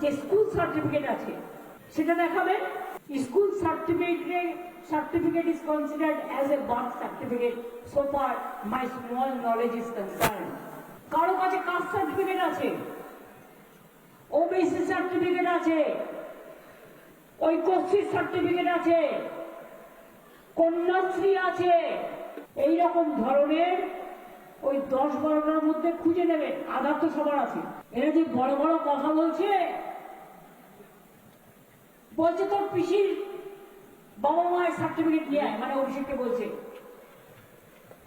যে school certificate আছে, সেটা দেখাবেন school certificate certificate is considered as a birth certificate so far my small knowledge is concern কারও কাছে কাস্ট সার্টিফিকেট আছে? ওবিসি সার্টিফিকেট আছে? ঐক্যশ্রী সার্টিফিকেট আছে? কন্যাশ্রী আছে? এই রকম ধরনের ওই দশ বারোটার মধ্যে খুঁজে নেবেন আধার তো সবার আছে। এরা যে বড় বড় কথা বলছে বলছে তোর পিসির বাবা মায়ের সার্টিফিকেট নিয়ে আয় মানে অভিষেককে বলছে।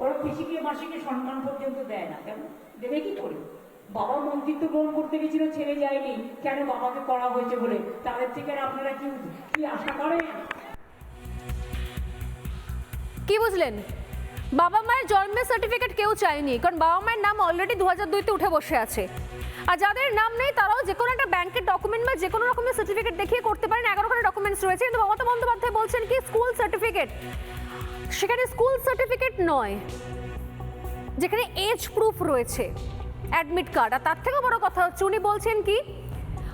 ওরা পিসিকে, মাসিকে সম্মান পর্যন্ত দেয় না। কেন? দেবে কি করে? বাবা মন্ত্রিত্ব গ্রহণ করতে গেছিল ছেলে যায়নি। কেন বাবাকে করা হয়েছে বলে? তাদের থেকে আপনারা কি কি আশা করেন? কি বুঝলেন? বাবা মায়ের জন্মের সার্টিফিকেট কেউ চায়নি, কারণ বাবা মায়ের নাম অলরেডি দু হাজার দুইতে উঠে বসে আছে। আর যাদের নাম নেই, তারাও যে কোনো একটা ব্যাংকের ডকুমেন্ট বা যে কোনো রকমের সার্টিফিকেট দেখিয়ে করতে পারেন। এগারোখানা ডকুমেন্টস রয়েছে। কিন্তু মমতা বন্দ্যোপাধ্যায় বলছেন কি স্কুল সার্টিফিকেট সেখানে স্কুল সার্টিফিকেট নয়, যেখানে এজ প্রুফ রয়েছে অ্যাডমিট কার্ড আর তার থেকেও বড় কথা হচ্ছে, উনি বলছেন কি,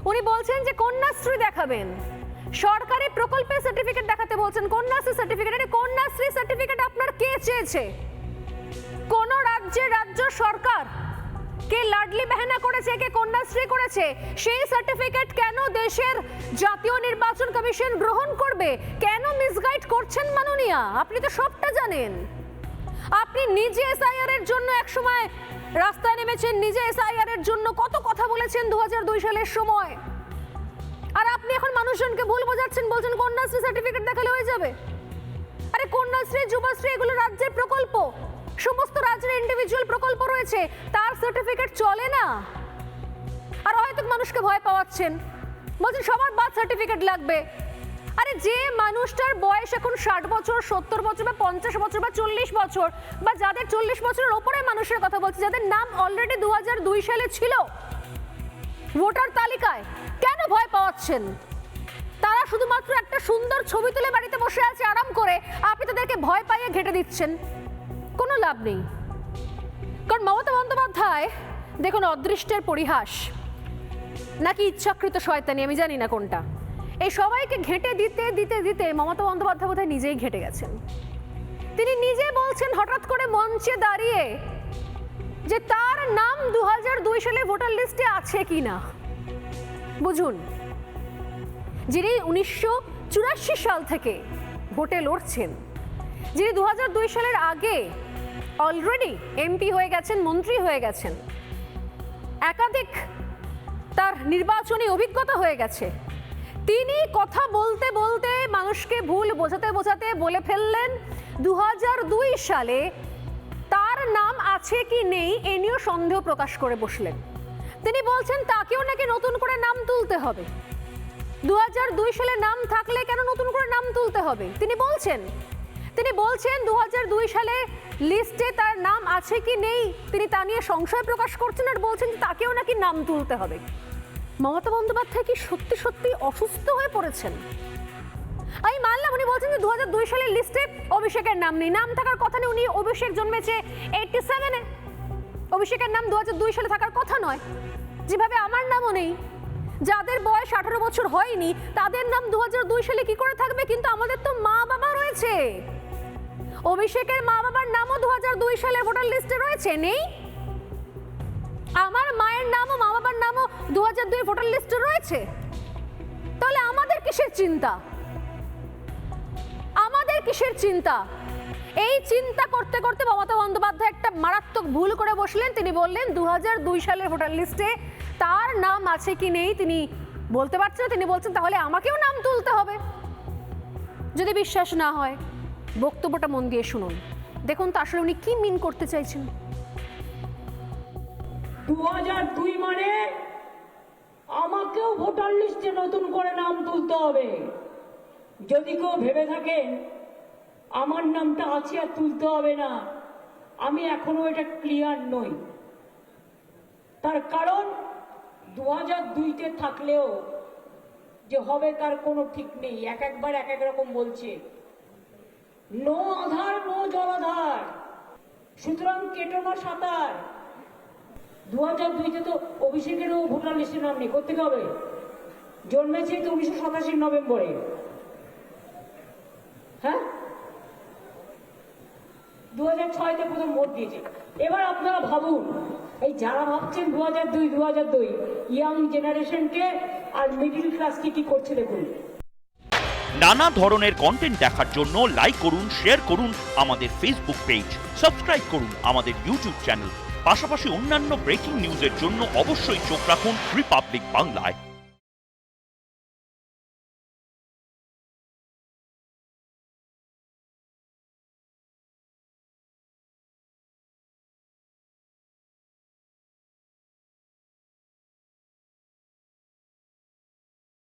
উনি বলছেন যে কন্যাশ্রী দেখাবেন। সরকারি প্রকল্পের সার্টিফিকেট দেখাতে বলছেন, কন্যাশ্রী সার্টিফিকেট আরে কন্যাশ্রী সার্টিফিকেট আপনার কে চেয়েছে? কোন রাজ্যের রাজ্য সরকার লাডলি বেহেনা করেছে কে কন্যাশ্রী করেছে। সেই সার্টিফিকেট কেন দেশের জাতীয় নির্বাচন কমিশন গ্রহণ করবে? কেন মিসগাইড করছেন মাননীয়া? আপনি তো সবটা জানেন। আপনি নিজে এসআইআর এর জন্য এক সময় রাস্তায় নেমেছেন, নিজে এসআইআর এর জন্য কত কথা বলেছেন দু সালের সময়। আর আপনি এখন মানুষজনকে ভুল বোঝাচ্ছেন, বলছেন কন্যাশ্রী সার্টিফিকেট দেখালে হয়ে যাবে। আরে কন্যাশ্রী, যুবশ্রী, এগুলো রাজ্যের প্রকল্প। সমস্ত রাজ্যের ইন্ডিভিজুয়াল প্রকল্প রয়েছে, তার সার্টিফিকেট চলে না? আর হয়তো মানুষকে ভয় পাওয়াচ্ছেন। বলছেন, সবার বার্থ সার্টিফিকেট লাগবে। আরে যে মানুষটার বয়স এখন ষাট বছর, সত্তর বছর বা পঞ্চাশ বছর বা চল্লিশ বছর, বা যাদের চল্লিশ বছরের ওপরে মানুষের কথা বলছি, যাদের নাম অলরেডি দু দুই সালে ছিল, ভোটার তালিকায় কেন ভয় পাওয়াচ্ছেন? তারা শুধুমাত্র একটা সুন্দর ছবি তুলে বাড়িতে বসে আছে, আরাম করে। আপনি তাদেরকে ভয় পাইয়ে ঘেটে দিচ্ছেন। লাভ নেই। কারণ মমতা বন্দ্যোপাধ্যায়, দেখুন, অদৃষ্টের পরিহাস। নাকি ইচ্ছাকৃত শয়তানি, আমি জানি না কোনটা। এই সবাইকে ঘেঁটে দিতে দিতে দিতে মমতা বন্দ্যোপাধ্যায় বোধহয় নিজেই ঘেটে গেছেন। তিনি নিজে বলছেন, হঠাৎ করে মঞ্চে দাঁড়িয়ে, যে তার নাম দু দুই সালে ভোটার লিস্টে আছে কি না। বুঝুন, যিনি উনিশশো চুরাশি সাল থেকে ভোটে লড়ছেন, যিনি দু সালের আগে অলরেডি এমপি হয়ে গেছেন, মন্ত্রী হয়ে গেছেন। একাধিক তার নির্বাচনী অভিজ্ঞতা হয়ে গেছে। তিনি কথা বলতে বলতে মানুষকে ভুল বোঝাতে বোঝাতে বলে ফেললেন দু সালে তার নাম আছে কি নেই এ নিয়েও সন্দেহ প্রকাশ করে বসলেন। তিনি বলছেন, তাকেও নাকি নতুন করে নাম তুলতে হবে। দু সালে নাম থাকলে কেন নতুন করে নাম তুলতে হবে? তিনি বলছেন তিনি বলছেন দু সালে লিস্টে তার নাম আছে কি নেই? তিনি তা নিয়ে সংশয় প্রকাশ করছেন আর বলছেন তাকেও নাকি নাম তুলতে হবে। মমতা বন্দ্যোপাধ্যায় কি সত্যি সত্যি অসুস্থ হয়ে পড়েছেন? আমি মানলাম, উনি বলছেন যে দু সালের লিস্টে অভিষেকের নাম নেই। নাম থাকার কথা নেই, উনি অভিষেক জন্মেছে এইটটি সেভেনে অভিষেকের নাম দু সালে থাকার কথা নয়। যেভাবে আমার নামও নেই যাদের বয়স আঠারো বছর হয়নি, তাদের নাম দু সালে কি করে থাকবে? কিন্তু আমাদের তো মা বাবা রয়েছে। অভিষেকের মা বাবার নামও দু সালের ভোটার লিস্টে রয়েছে, নেই? আমার মায়ের নামও, মা বাবার নামও দু হাজার দুই ভোটার লিস্টে রয়েছে? তাহলে আমাদের কিসের চিন্তা? আমাদের কিসের চিন্তা? এই চিন্তা করতে করতে মমতা বন্দ্যোপাধ্যায় একটা মারাত্মক ভুল করে বসলেন। তিনি বললেন দু সালের ভোটার লিস্টে তার নাম আছে কি নেই তিনি বলতে পারছেন তিনি বলছেন, তাহলে আমাকেও নাম তুলতে হবে। যদি বিশ্বাস না হয়, বক্তব্যটা মন দিয়ে শুনুন। দেখুন তো আসলে উনি কি মিন করতে চাইছেন। দু হাজার দুই মানে আমাকেও ভোটার লিস্টে নতুন করে নাম তুলতে হবে। যদি কেউ ভেবে থাকেন আমার নামটা আছে আর তুলতে হবে না। আমি এখনও এটা ক্লিয়ার নই। তার কারণ দু হাজার দুইতে থাকলেও যে হবে তার কোনো ঠিক নেই। এক একবার এক এক রকম বলছে। নো আধার, নো জলাধার সুতরাং কেটো না সাঁতার। দু হাজার দুইতে তো অভিষেকেরও ভোটার লিস্টে নাম নেই। করতে হবে? জন্মেছে তো উনিশশো সাতাশি নভেম্বরে হ্যাঁ দু হাজার ছয়তে প্রথম ভোট দিয়েছে। এবার আপনারা ভাবুন, এই যারা ভাবছেন দু হাজার দুই দু হাজার দুই ইয়াং জেনারেশনকে আর মিডিল ক্লাসকে কি করছে দেখুন। নানা ধরনের কন্টেন্ট দেখার জন্য লাইক করুন শেয়ার করুন আমাদের ফেসবুক পেজ সাবস্ক্রাইব করুন আমাদের ইউটিউব চ্যানেল পাশাপাশি অন্যান্য ব্রেকিং নিউজের জন্য অবশ্যই চোখ রাখুন রিপাবলিক বাংলায়